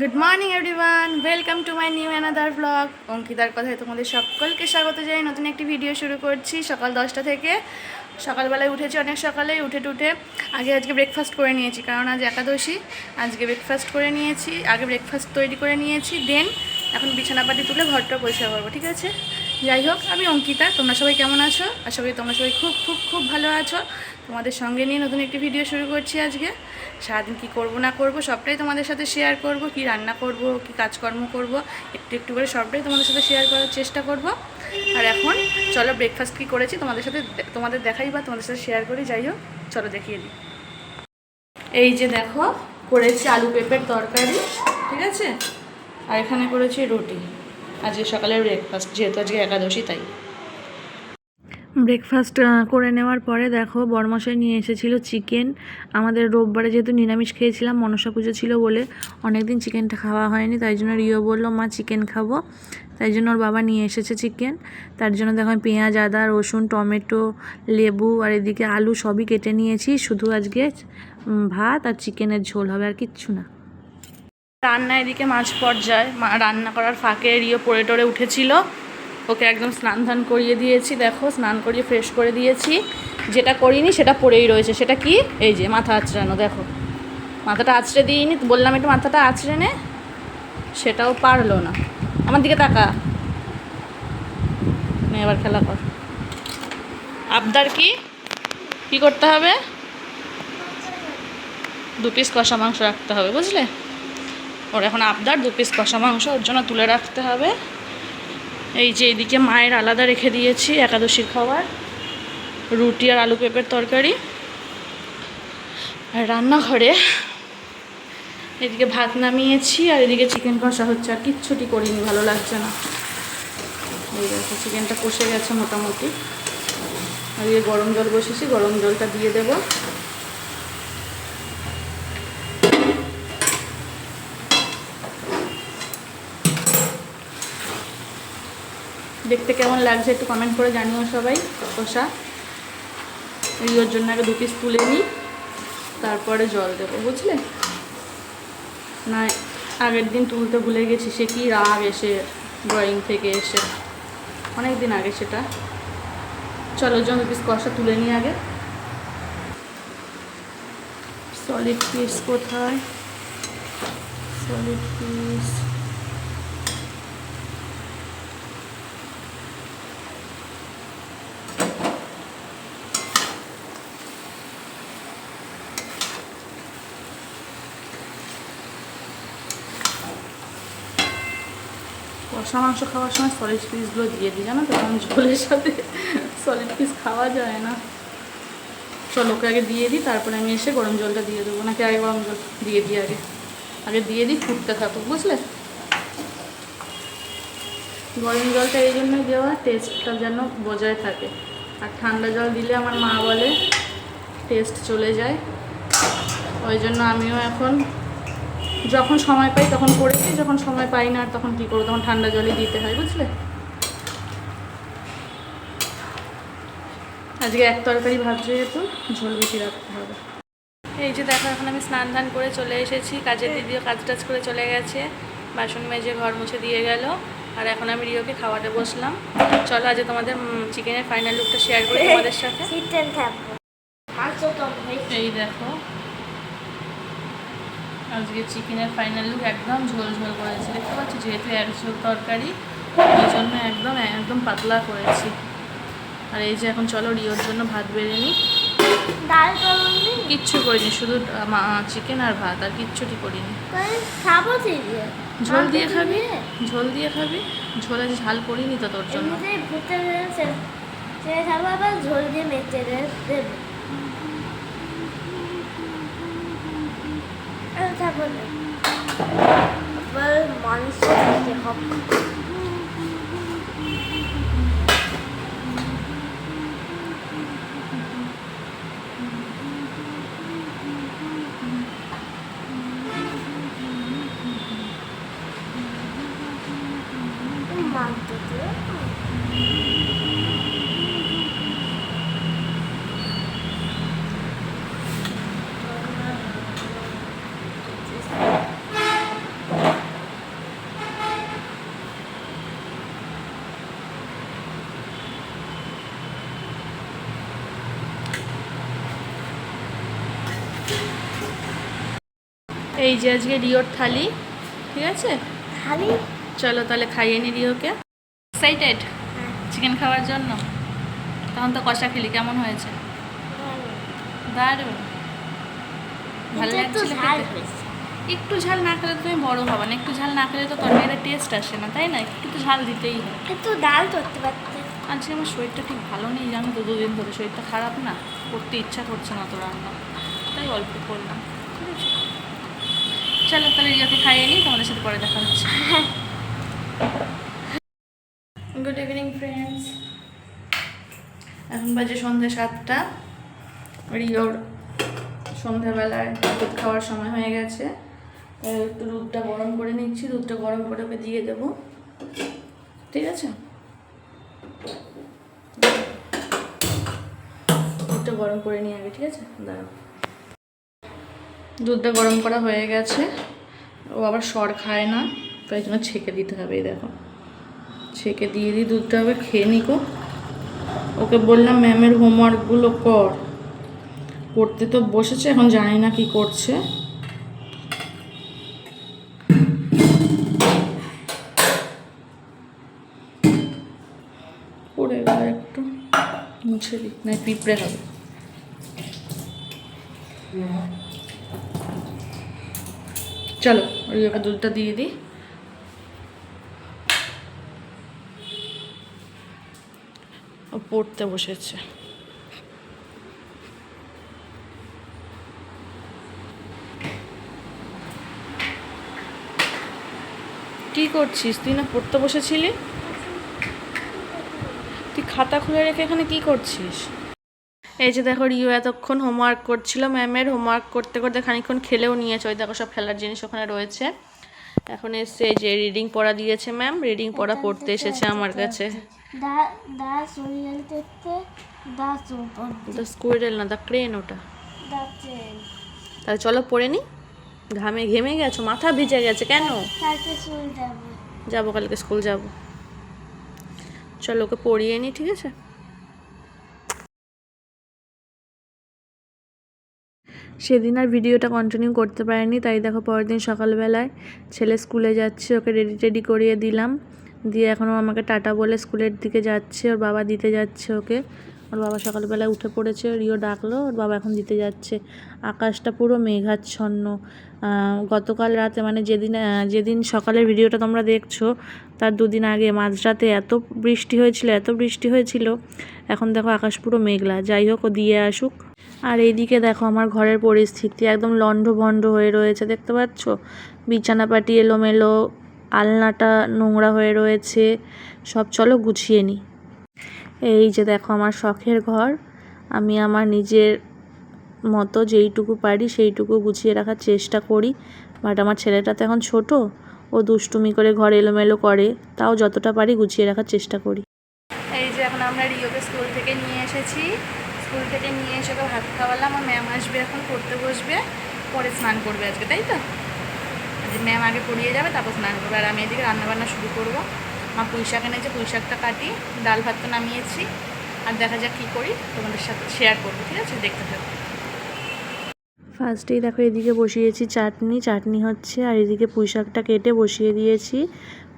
Good morning everyone welcome to my new another blog অঙ্কিতার কথায় তোমাদের সকলকে স্বাগত জানাই। নতুন একটি ভিডিও শুরু করছি সকাল দশটা থেকে। সকালবেলায় উঠেছি অনেক সকালে, উঠে টুটে আগে আজকে ব্রেকফাস্ট করে নিয়েছি, কারণ আজ একাদশী। আজকে ব্রেকফাস্ট করে নিয়েছি, আগে ব্রেকফাস্ট তৈরি করে নিয়েছি দেন এখন বিছানাপাটি তুলে ঘরটা পরিষ্কার করব, ঠিক আছে? যাই হোক, আমি অঙ্কিতা, তোমরা সবাই কেমন আছো? আশা করি তোমরা সবাই খুব খুব খুব ভালো আছো। তোমাদের সঙ্গে নিয়ে নতুন একটি ভিডিও শুরু করছি আজকে। সারাদিন কী করব, না করব, সবটাই তোমাদের সাথে শেয়ার করব। কি রান্না করব, কি কাজকর্ম করব, একটু একটু করে সবটাই তোমাদের সাথে শেয়ার করার চেষ্টা করব। আর এখন, চলো ব্রেকফাস্ট কী করেছি তোমাদের সাথে তোমাদের দেখাই বা তোমাদের সাথে শেয়ার করি, যাই হোক, চলো দেখিয়ে দিই। এই যে দেখো, করেছি আলু পেঁপের তরকারি, ঠিক আছে? আর এখানে করেছি রুটি। আজকে সকালের ব্রেকফাস্ট যেহেতু আজকে একাদশী, তাই। ব্রেকফাস্ট করে নেওয়ার পরে দেখো, বরমশাই নিয়ে এসেছিল চিকেন আমাদের রোববারে যেহেতু নিরামিষ খেয়েছিলাম, মনসা পুজো ছিল বলে অনেকদিন চিকেনটা খাওয়া হয়নি, তাই জন্য রিও বলল, মা চিকেন খাব। তাই জন্য ওর বাবা নিয়ে এসেছে চিকেন তার জন্য দেখো, আমি পেঁয়াজ, আদা, রসুন, টমেটো, লেবু আর এদিকে আলু সবই কেটে নিয়েছি। শুধু আজকে ভাত আর চিকেনের ঝোল হবে আর কিচ্ছু না। রান্না এদিকে মাঝ পর্যায়ে রান্না করার ফাঁকে রিও পড়ে টরে উঠেছিল। ওকে একদম স্নান ধান করিয়ে দিয়েছি, দেখো, স্নান করিয়ে ফ্রেশ করে দিয়েছি। যেটা করিনি সেটা পড়েই রয়েছে। সেটা কি? এই যে মাথা আঁচড়ানো, দেখো। মাথাটা আঁচড়ে দিইনি বললাম একটু মাথাটা আঁচড়ে নে। সেটাও পারল না। আমার দিকে তাকা। এবার খেলা কর। আবদার কি? কি করতে হবে? দু পিস কষা মাংস রাখতে হবে, বুঝলে? ওর এখন আবদার, দু পিস কষা মাংস, ওর জন্য তুলে রাখতে হবে। এই যে এইদিকে মায়ের আলাদা রেখে দিয়েছি একাদশীর খাবার রুটি আর আলু পেঁপের তরকারি। আর রান্নাঘরে এদিকে ভাত নামিয়েছি, আর এদিকে চিকেন কষা হচ্ছে, আর কিচ্ছুটি করিনি, ভালো লাগছে না। এই দেখো চিকেনটা কষে গেছে মোটামুটি। আর এদিকে গরম জল বসেছি, গরম জলটা দিয়ে দেবো। দেখতে কেমন লাগছে একটু কমেন্ট করে জানিও সবাই কষা রিওর জন্য আগে দু পিস তুলে নিই, তারপরে জল দেবো, বুঝলে? না, আগের দিন তুলতে ভুলে গেছি, সে কি রাগ এসে ড্রয়িং থেকে এসে। অনেক দিন আগে সেটা। চলো জন্য পিস কষা তুলে নিই আগে। সলিড পিস কোথায়? সলিড পিস কষা মাংস খাওয়ার সময় সলিড পিসগুলো দিয়ে দিই, জানো তো? কারণ ঝোলের সাথে সলিড পিস খাওয়া যায় না। চলো, ওকে আগে দিয়ে দিই, তারপরে আমি এসে গরম জলটা দিয়ে দেবো। নাকি আগে গরম জল? দিয়ে দিই আগে। আগে দিয়ে দিই, ফুটতে থাকুক, বুঝলে? গরম জলটা এই জন্যই দেওয়া টেস্টটা যেন বজায় থাকে। আর ঠান্ডা জল দিলে আমার মা বলে টেস্ট চলে যায়। ওই জন্য আমিও এখন যখন সময় পাই তখন করেছি যখন সময় পাই না তখন কী করব? তখন ঠান্ডা জলই দিতে হয় বুঝলে? আজকে এক তরকারি ভাত যেহেতু ঝোল বেশি রাখতে হবে। এই যে দেখো এখন আমি স্নান ধান করে চলে এসেছি কাজের দিদিও কাজ টাজ করে চলে গেছে বাসন মেজে ঘর মুছে দিয়ে গেল আর এখন আমি রিওকে খাওয়াতে বসলাম। চলো আজ তোমাদের চিকেনের ফাইনাল লুকটা শেয়ার করি তোমাদের সাথে। এই দেখো আজকে চিকেনের ফাইনাল লুক একদম ঝোল ঝোল করেছি। দেখতে পাচ্ছি যেহেতু এক ঝোল তরকারি এই জন্য একদম একদম পাতলা করেছি। আর এই যে এখন চলো রিওর জন্য ভাত বেড়ে নিই। ডাল কিচ্ছু করিনি শুধু চিকেন আর ভাত আর কিচ্ছুটি করিনি। খাব ঝোল দিয়ে খাবি? ঝোল দিয়ে খাবি? ঝোলে ঝাল করিনি তো তোর জন্য। ঝোল দিয়ে মেচে দেবে আর থাকব না আবার মাংস খেতে হবে মাংস দিয়ে এই যে আজকে রিওর থালি ঠিক আছে? খালি চলো তাহলে খাইয়ে নি রিওকে। এক্সাইটেড চিকেন খাওয়ার জন্য? তখন তো কষা খেলি কেমন হয়েছে? দারুণ। ভালো একটু লাগছিল ঝাল একটু ঝাল না খেলে তুমি বড় হবে না একটু ঝাল না খেলে তো তরকারিতে টেস্ট আসে না তাই না? একটু তো ঝাল দিতেই হয়। একটু ডাল করতে পারতে। আজকে আমার শরীরটা ঠিক ভালো নেই জানো তো দুদিন ধরে শরীরটা খারাপ না? করতে ইচ্ছা করছে না তো রান্না। তাই অল্প করলাম। ঠিক আছে? চলো তাহলে রিয়াকে খাইয়ে নিই, তোমাদের সাথে পরে দেখা হচ্ছে। গুড ইভিনিং ফ্রেন্ডস এখন বাজে সন্ধ্যা সাতটা। রিওর সন্ধ্যাবেলায় দুধ খাওয়ার সময় হয়ে গেছে। একটু দুধটা গরম করে নিচ্ছি। দুধটা গরম করে ওকে দিয়ে দেবো। ঠিক আছে? দুধটা গরম করে নিয়ে আগে, ঠিক আছে? দাঁড়াও। দুধটা গরম করা হয়ে গেছে। ও আবার সর খায় না, তাই জন্য ছেঁকে দিতে হবে দেখো। ছেঁকে দিয়ে দিই দুধটা হবে খেয়ে নিকো। ওকে বললাম, ম্যামের হোমওয়ার্কগুলো কর। করতে তো বসেছে, এখন জানি না কি করছে। পড়ে গেল একটু মুছে দিই না পিঁপড়ে হবে। চলো, ওই ওকে দুধটা দিয়ে দিই। পড়তে বসেছে। কি করছিস? তুই না পড়তে বসেছিলি? তুই খাতা খুলে রেখে এখানে কি করছিস? এই যে দেখো রিও এতক্ষণ হোমওয়ার্ক করছিল ম্যামের হোমওয়ার্ক করতে করতে খানিকক্ষণ খেলেও নিয়েছে। ওই দেখো সব খেলার জিনিস ওখানে রয়েছে। এখন এসছে এই যে রিডিং পড়া দিয়েছে ম্যাম রিডিং পড়া পড়তে এসেছে আমার কাছে। দ্য স্কুইরেল না দ্য ক্রেন ওটা। তাহলে চলো পড়ে নি। ঘামে ঘেমে গেছো মাথা ভিজে গেছে কেন? যাব। কালকে স্কুল যাব। চলো ওকে পড়িয়ে নি ঠিক আছে? সেদিন আর ভিডিওটা কন্টিনিউ করতে পারিনি, তাই দেখো পরের দিন সকালবেলায় ছেলে স্কুলে যাচ্ছে, ওকে রেডি টেডি করিয়ে দিলাম। দিয়ে এখনও আমাকে টাটা বলে স্কুলের দিকে যাচ্ছে, ওর বাবা দিতে যাচ্ছে ওকে। ওর বাবা সকালবেলায় উঠে পড়েছে, রিও ডাকলো, ওর বাবা এখন দিতে যাচ্ছে। আকাশটা পুরো মেঘাচ্ছন্ন। গতকাল রাতে মানে যেদিন যেদিন সকালের ভিডিওটা তোমরা দেখছ, তার দুদিন আগে মাঝরাতে এত বৃষ্টি হয়েছিল, এত বৃষ্টি হয়েছিল, এখন দেখো আকাশ পুরো মেঘলা। যাই হোক, ও দিয়ে আসুক। আর এইদিকে দেখো আমার ঘরের পরিস্থিতি একদম লন্ড ভন্ড হয়ে রয়েছে, দেখতে পাচ্ছ? বিছানাপাটি এলোমেলো, আলনাটা নোংরা হয়ে রয়েছে, সব চলো গুছিয়ে নিই এই যে দেখো আমার শখের ঘর, আমি আমার নিজের মতো যেইটুকু পারি সেইটুকু গুছিয়ে রাখার চেষ্টা করি। বাট আমার ছেলেটা তো এখন ছোট, ও দুষ্টুমি করে ঘর এলোমেলো করে, তাও যতটা পারি গুছিয়ে রাখার চেষ্টা করি। এই যে এখন আমরা রিওকে স্কুল থেকে নিয়ে এসেছি। স্কুল থেকে নিয়ে এসে তো ভাত খাওয়ালাম আর ম্যাম আসবে এখন, পড়তে বসবে, পরে স্নান করবে আজকে, তাই তো? আজকে ম্যাম আগে পড়িয়ে যাবে, তারপর স্নান করবে। আর আমি এদিকে রান্নাবান্না শুরু করব। মা পুঁই শাক এনেছে পুঁই শাকটা কাটি, ডাল ভাত তো নামিয়েছি। আর দেখা যাক কী করি, তোমাদের সাথে শেয়ার করব, ঠিক আছে? দেখতে থাকো। ফার্স্টেই দেখো, এদিকে বসিয়েছি চাটনি। চাটনি হচ্ছে, আর এদিকে পুঁই শাকটা কেটে বসিয়ে দিয়েছি।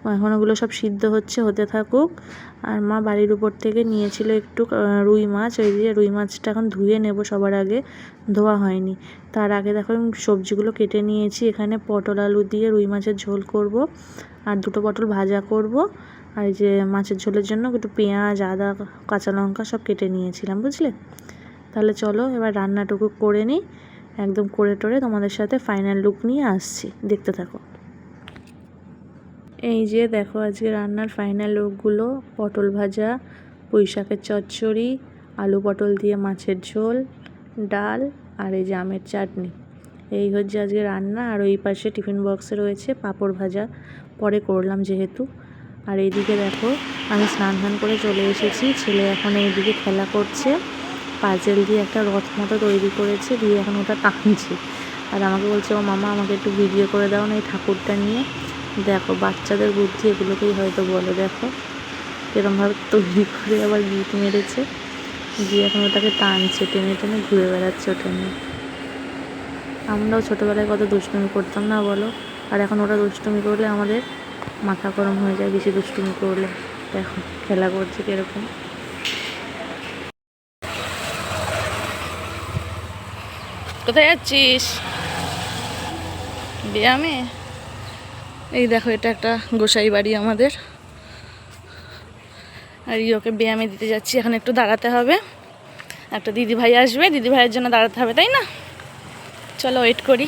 এখন ওগুলো সব সিদ্ধ হচ্ছে, হতে থাকুক। আর মা বাড়ির উপর থেকে নিয়েছিল একটু রুই মাছ। ওই দিয়ে রুই মাছটা এখন ধুয়ে নেব সবার আগে। ধোয়া হয়নি। তার আগে দেখো আমি সবজিগুলো কেটে নিয়েছি। এখানে পটল, আলু দিয়ে রুই মাছের ঝোল করব। আর দুটো পটল ভাজা করব। আর এই যে মাছের ঝোলের জন্য একটু পেঁয়াজ, আদা, কাঁচা লঙ্কা সব কেটে নিয়েছিলাম, বুঝলে? তাহলে চলো এবার রান্নাটুকু করে নিই। একদম করে টোরে তোমাদের সাথে ফাইনাল লুক নিয়ে আসছি। দেখতে থাকো। এই যে দেখো আজকে রান্নার ফাইনাল লোকগুলো, পটল ভাজা পুঁই শাকের চচ্চড়ি, আলু পটল দিয়ে মাছের ঝোল, ডাল আর এই যে আমের চাটনি। এই হচ্ছে আজকে রান্না, আর ওই পাশে টিফিন বক্সে রয়েছে পাঁপড় ভাজা। পরে করলাম যেহেতু। আর এইদিকে দেখো, আমি স্নান ধান করে চলে এসেছি, ছেলে এখন এইদিকে খেলা করছে। পাজেল দিয়ে একটা রথ মতো তৈরি করেছে, দিয়ে এখন ওটা টানছে। আর আমাকে বলছে, ও মামা, আমাকে একটু ভিডিও করে দাও না এই ঠাকুরটা নিয়ে। দেখো, বাচ্চাদের বুদ্ধি এগুলোকেই হয়তো বলে, দেখো। এরমভাবে তৈরি করে আবার গিট মেরেছে। গিয়ে এখন ওটাকে টানছে, টেনে টেনে ঘুরে বেড়াচ্ছে ওটা নিয়ে। আমরাও ছোটোবেলায় কত দুষ্টুমি করতাম না বলো? আর এখন ওরা দুষ্টুমি করলে আমাদের মাথা গরম হয়ে যায়, বেশি দুষ্টুমি করলে। দেখো, খেলা করছে কীরকম। কোথায় যাচ্ছিস? ব্যায়ামে? এই দেখো, এটা একটা গোসাই বাড়ি আমাদের। আর ইয়োকে ব্যায়ামে দিতে যাচ্ছি, এখন একটু দাঁড়াতে হবে। একটা দিদি ভাই আসবে দিদি ভাইয়ের জন্য দাঁড়াতে হবে, তাই না? চলো ওয়েট করি।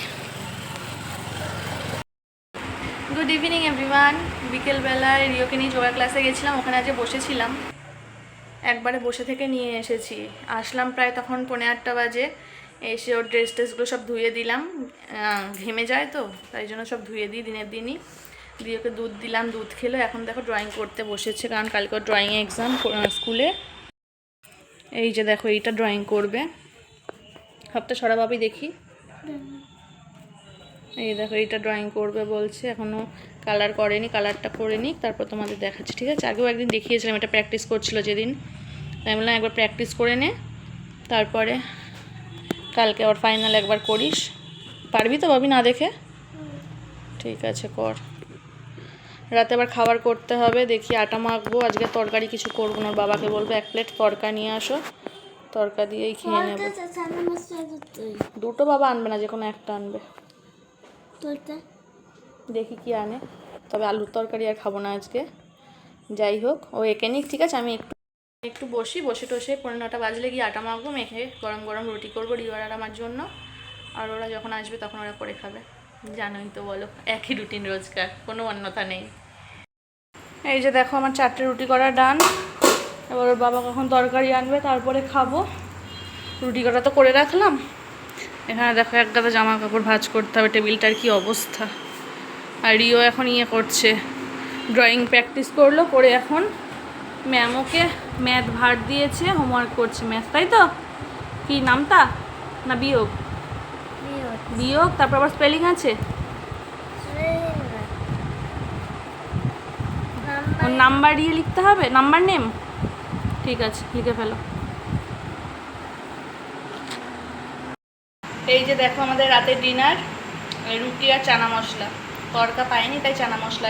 গুড ইভিনিং এভরিওয়ান বিকেলবেলায় রিওকে নিয়ে যোগা ক্লাসে গেছিলাম, ওখানে আজকে বসেছিলাম। একবারে বসে থেকে নিয়ে এসেছি। আসলাম প্রায় তখন পৌনে আটটা বাজে। এসে ওর ড্রেস ট্রেসগুলো সব ধুয়ে দিলাম ঘেমে যায় তো, তাই জন্য সব ধুয়ে দিই দিনের দিনই। দিয়ে ওকে দুধ দিলাম, দুধ খেলো, এখন দেখো ড্রয়িং করতে বসেছে, কারণ কালকে ওর ড্রয়িং এক্সাম স্কুলে এই যে দেখো, এইটা ড্রয়িং করবে। হাতটা সরাভাবেই দেখি। এই দেখো, এইটা ড্রয়িং করবে বলছে এখনও কালার করেনি কালারটা করে নিক, তারপর তোমাদের দেখাচ্ছি, ঠিক আছে? আগেও একদিন দেখিয়েছিলাম, এটা প্র্যাকটিস করছিল যেদিন। তাই বললাম একবার প্র্যাকটিস করে নে, তারপরে কালকে আবার ফাইনাল একবার করিস। পারবি তো ভাবি না দেখে? ঠিক আছে কর। রাতে আবার খাবার করতে হবে দেখি আটা মাখবো। আজকে তরকারি কিছু করব না বাবাকে বলব এক প্লেট তরকা নিয়ে আসো। তরকা দিয়েই খেয়ে নেব। দুটো বাবা আনবে না যে কোনো একটা আনবে। দেখি কি আনে। তবে আলুর তরকারি আর খাব না আজকে। যাই হোক ও একে নিক ঠিক আছে? আমি একটু একটু বসি, বসে টসে পনেরো নটা বাজলে গিয়ে আটা মাখবো, মেখে গরম গরম রুটি করব রিওয়ার আর আমার জন্য। আর ওরা যখন আসবে তখন ওরা করে খাবে। জানোই তো বলো, একই রুটিন রোজকার, কোনো অন্যতা নেই। এই যে দেখো আমার চারটে রুটি করা ডান। এবার ওর বাবা কখন তরকারি আনবে তারপরে খাব। রুটি করা তো করে রাখলাম। এখানে দেখো এক গাদা জামা কাপড় ভাজ করতে হবে, টেবিলটার কি অবস্থা। আর রিও এখন ইয়ে করছে ড্রয়িং প্র্যাকটিস করল, করে এখন ম্যাম ওকে ম্যাথ ভার দিয়েছে হোমওয়ার্ক করছে ম্যাথ তাই তো? কি নামতা না বিয়োগ? বিয়োগ। তারপর আবার স্পেলিং আছে? ওর নাম্বার দিয়ে লিখতে হবে? নাম্বার নেম ঠিক আছে লিখে ফেলো। এই যে দেখো আমাদের রাতের ডিনার রুটি আর চানা মশলা। তরকা পাইনি তাই চানা মশলা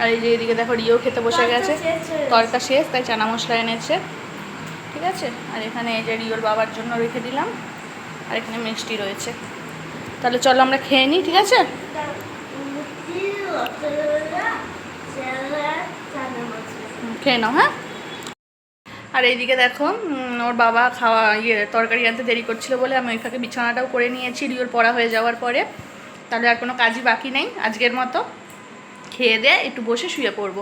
আর এই যে এদিকে দেখো রিও খেতে বসে গেছে। তরকা শেষ তাই চানা মশলা এনেছে। ঠিক আছে? আর এখানে এই যে রিওর বাবার জন্য রেখে দিলাম। আর এখানে মিষ্টি রয়েছে। তাহলে চলো আমরা খেয়ে নিই ঠিক আছে? খেয়ে নাও হ্যাঁ? আর এইদিকে দেখো ওর বাবা খাওয়া ইয়ে তরকারি আনতে দেরি করছিল বলে আমি ওই ফাঁকে বিছানাটাও করে নিয়েছি। রিওর পড়া হয়ে যাওয়ার পরে। তাহলে আর কোনো কাজই বাকি নেই আজকের মতো। খেয়ে দিয়ে একটু বসে শুয়ে পড়ব।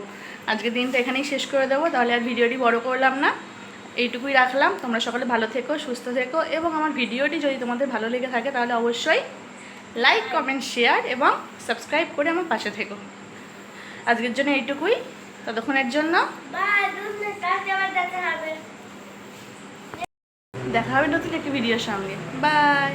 আজকের দিনটা এখানেই শেষ করে দেবো। তাহলে আর ভিডিওটি বড় করলাম না। এইটুকুই রাখলাম। তোমরা সকলে ভালো থেকো সুস্থ থেকো এবং আমার ভিডিওটি যদি তোমাদের ভালো লেগে থাকে তাহলে অবশ্যই লাইক কমেন্ট শেয়ার এবং সাবস্ক্রাইব করে আমার পাশে থেকো। আজকের জন্য এইটুকুই। ততক্ষণের জন্য দেখা হবে নতুন একটি ভিডিওর সঙ্গে। বাই।